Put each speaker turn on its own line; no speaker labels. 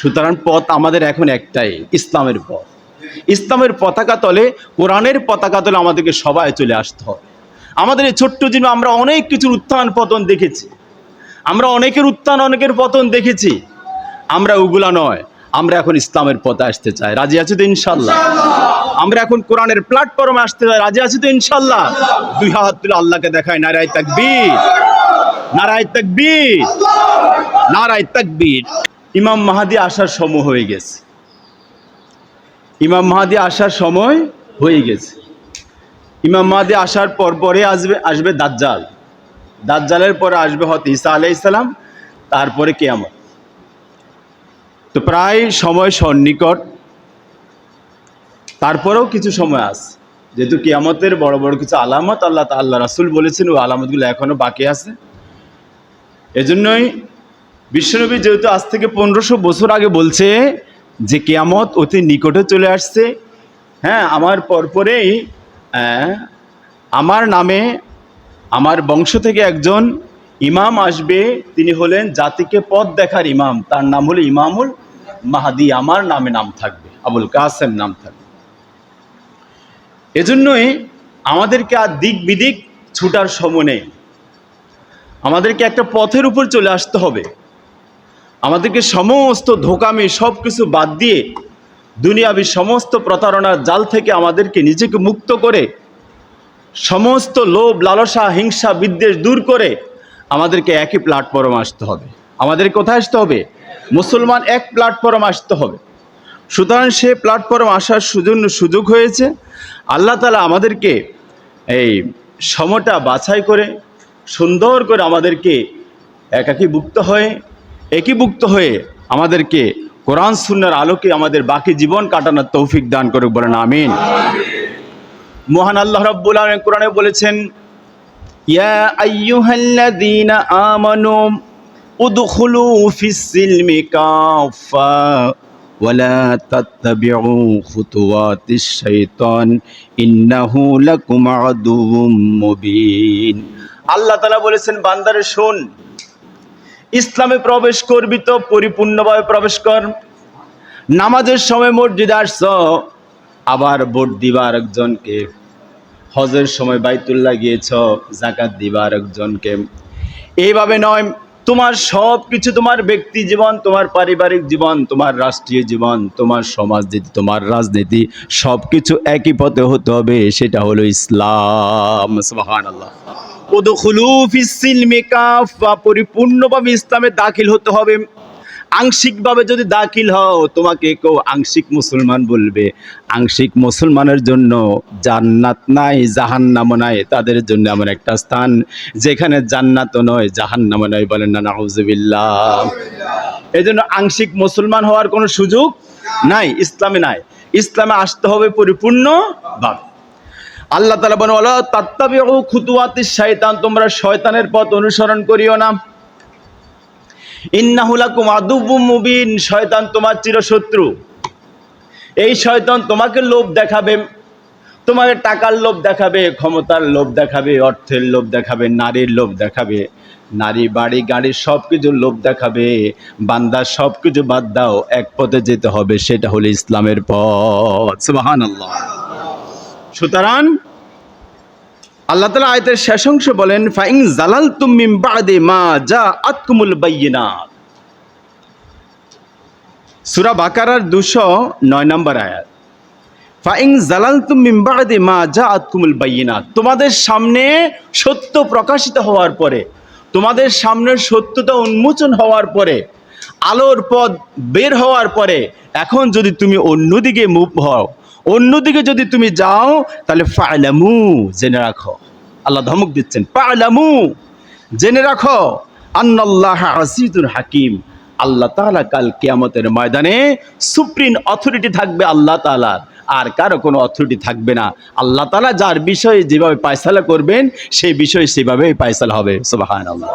সুতরাং পথ আমাদের এখন একটাই ইসলামের পথ। ইসলামের পতাকা তলে কোরআনের পতাকা তলে আমাদেরকে সবাই চলে আসতে হবে। আমাদের এই ছোট্ট জীবনে আমরা অনেক কিছুর উত্থান পতন দেখেছি। আমরা অনেকের উত্থান অনেকের পতন দেখেছি। আমরা ওগুলা নয় আমরা এখন ইসলামের পথে আসতে চাই। রাজি আছি তো ইনশাল্লাহ? আমরা এখন কোরআনের প্ল্যাটফর্মে আসতে চাই। রাজি আছি তো ইনশাল্লাহ। দুই হাত তুলে আল্লাহকে দেখায় নারায় তাকবীর। নারায় তাকবীর। নারায় তাকবীর। ইমাম মাহাদি আসার সময় হয়ে গেছে। ইমাম মাহাদি আসার সময় হয়ে গেছে। ইমাম মাহাদি আসার পর পরে আসবে আসবে দাজ্জাল। দাজ্জালের পরে আসবে হত ঈসা আলাই ইসলাম তারপরে কেয়ামত। তো প্রায় সময় সন্নিকট, তারপরেও কিছু সময় আছে। যেহেতু কেয়ামতের বড় বড় কিছু আলামত আল্লাহ আল্লাহ রাসুল বলেছেন, ওই আলামতগুলো এখনও বাকি আছে। এজন্যই বিশ্বনবী যেহেতু আজ থেকে পনেরোশো বছর আগে বলছে যে কেয়ামত অতি নিকটে চলে আসছে হ্যাঁ আমার পরপরেই আমার নামে আমার বংশ থেকে একজন ইমাম আসবে, তিনি হলেন জাতিকে পথ দেখার ইমাম, তার নাম হলো ইমামুল মাহাদি, আমার নামে নাম থাকবে, আবুল কাসেম নাম থাকবে। এজন্যই আমাদেরকে আর দিক বিদিক ছুটার সময় নেই, আমাদেরকে একটা পথের উপর চলে আসতে হবে। আমাদেরকে সমস্ত ধোকামি সব কিছু বাদ দিয়ে দুনিয়াবি সমস্ত প্রতারণার জাল থেকে আমাদেরকে নিজেকে মুক্ত করে, সমস্ত লোভ, লালসা, হিংসা, বিদ্বেষ দূর করে আমাদেরকে একই প্ল্যাটফর্মে আসতে হবে। আমাদের কোথায় আসতে হবে? মুসলমান এক প্ল্যাটফর্মে আসতে হবে। সুতরাং সে প্ল্যাটফর্ম আসার সুযোগ সুযোগ হয়েছে। আল্লাহ তালা আমাদেরকে এই সমটা বাছাই করে, সুন্দর করে আমাদেরকে একাকীভুক্ত হয়ে একীভুক্ত হয়ে আমাদেরকে কোরআন, সুন্নার আলোকে আমাদের বাকি জীবন কাটানোর তৌফিক দান করুক বলেন, আমিন। মহান আল্লাহ রাব্বুল আলামিন কোরআনে বলেছেন, ইয়া আইয়ুহাল্লাযীনা আমানু উদখুলু ফিস সিলমি কাফা ওয়ালা তাত্তাবিউ খুতুওয়াতিশ শাইতান, ইন্নাহু লাকুম আদুউম মুবিন। আল্লাহ তাআলা বলেছেন, বান্দারে, শোন ইসলামে প্রবেশ করবি তো পরিপূর্ণভাবে প্রবেশ কর। নামাজের সময় মসজিদে আসছ, আবার ভোট দিবার একজনকে হজের সময় বাইতুল্লাহ গিয়েছ, জাকাত দিবার একজনকে এইভাবে নয়, তোমার সব কিছু তোমার ব্যক্তি জীবন, তোমার পারিবারিক জীবন, তোমার রাষ্ট্রীয় জীবন, তোমার সমাজনীতি তোমার রাজনীতি সব কিছু একই পথে হতে হবে, সেটা হলো ইসলাম। সুবহান আল্লাহ পরিপূর্ণভাবে ইসলামে দাখিল হতে হবে। আংশিকভাবে যদি দাখিল হও, তোমাকে কেউ আংশিক মুসলমান বলবে। আংশিক মুসলমানের জন্য জান্নাত নাই, জাহান্নামও নাই, তাদের জন্য এমন একটা স্থান যেখানে জান্নাতও নয়, জাহান্নামও নয় বলেন না, নাউজুবিল্লাহ। এই জন্য আংশিক মুসলমান হওয়ার কোনো সুযোগ নাই, ইসলামে নাই। ইসলামে আসতে হবে পরিপূর্ণ ভাবে আল্লাহ তালা বলেন বলো তাত্তাবিউ খুতুয়াতিস শয়তান তোমরা শয়তানের পথ অনুসরণ করিও না। ইন্নাহুলাকুম আদুব্বুম মুবিন, শয়তান তোমার চিরশত্রু। এই শয়তান তোমাকে লোভ দেখাবে, তোমাকে টাকার লোভ দেখাবে, ক্ষমতার লোভ দেখাবে, অর্থের লোভ দেখাবে, নারীর লোভ দেখাবে, নারী, বাড়ি, গাড়ি সব কিছুর লোভ দেখাবে। বান্দা সব কিছু বাদ দাও, এক পথে যেতে হবে, সেটা হলো ইসলামের পথ। সুবাহান আল্লাহ সুতরাং আল্লাহ তালা আয়তের শেষ অংশ বলেন ফাইং জালাল তুমিম বাদে মা যা আতকুমুল বাইয়িনাত। সূরা বাকারার দুশো নয় নম্বর আয়াত। ফাইং জালাল তুমিম বাদে মা যা আতকুমুল বাইয়িনাত। তোমাদের সামনে সত্য প্রকাশিত হওয়ার পরে, তোমাদের সামনে সত্যতা উন্মোচন হওয়ার পরে, আলোর পথ বের হওয়ার পরে, এখন যদি তুমি অন্যদিকে মুভ হও অন্যদিকে যদি তুমি যাও, তাহলে ফালামু, জেনে রাখো। আল্লাহ ধমক দিচ্ছেন, ফালামু, জেনে রাখো। আন্নাল্লাহ আসিদুল হাকিম। আল্লাহ তাআলা কাল কিয়ামতের ময়দানে সুপ্রিম অথরিটি থাকবে আল্লাহ তাআলার। আর কারও কোনো অথরিটি থাকবে না। আল্লাহ তাআলা যার বিষয়ে যেভাবে পায়সালা করবেন, সেই বিষয়ে সেভাবেই পায়সালা হবে। সুবহানাল্লাহ।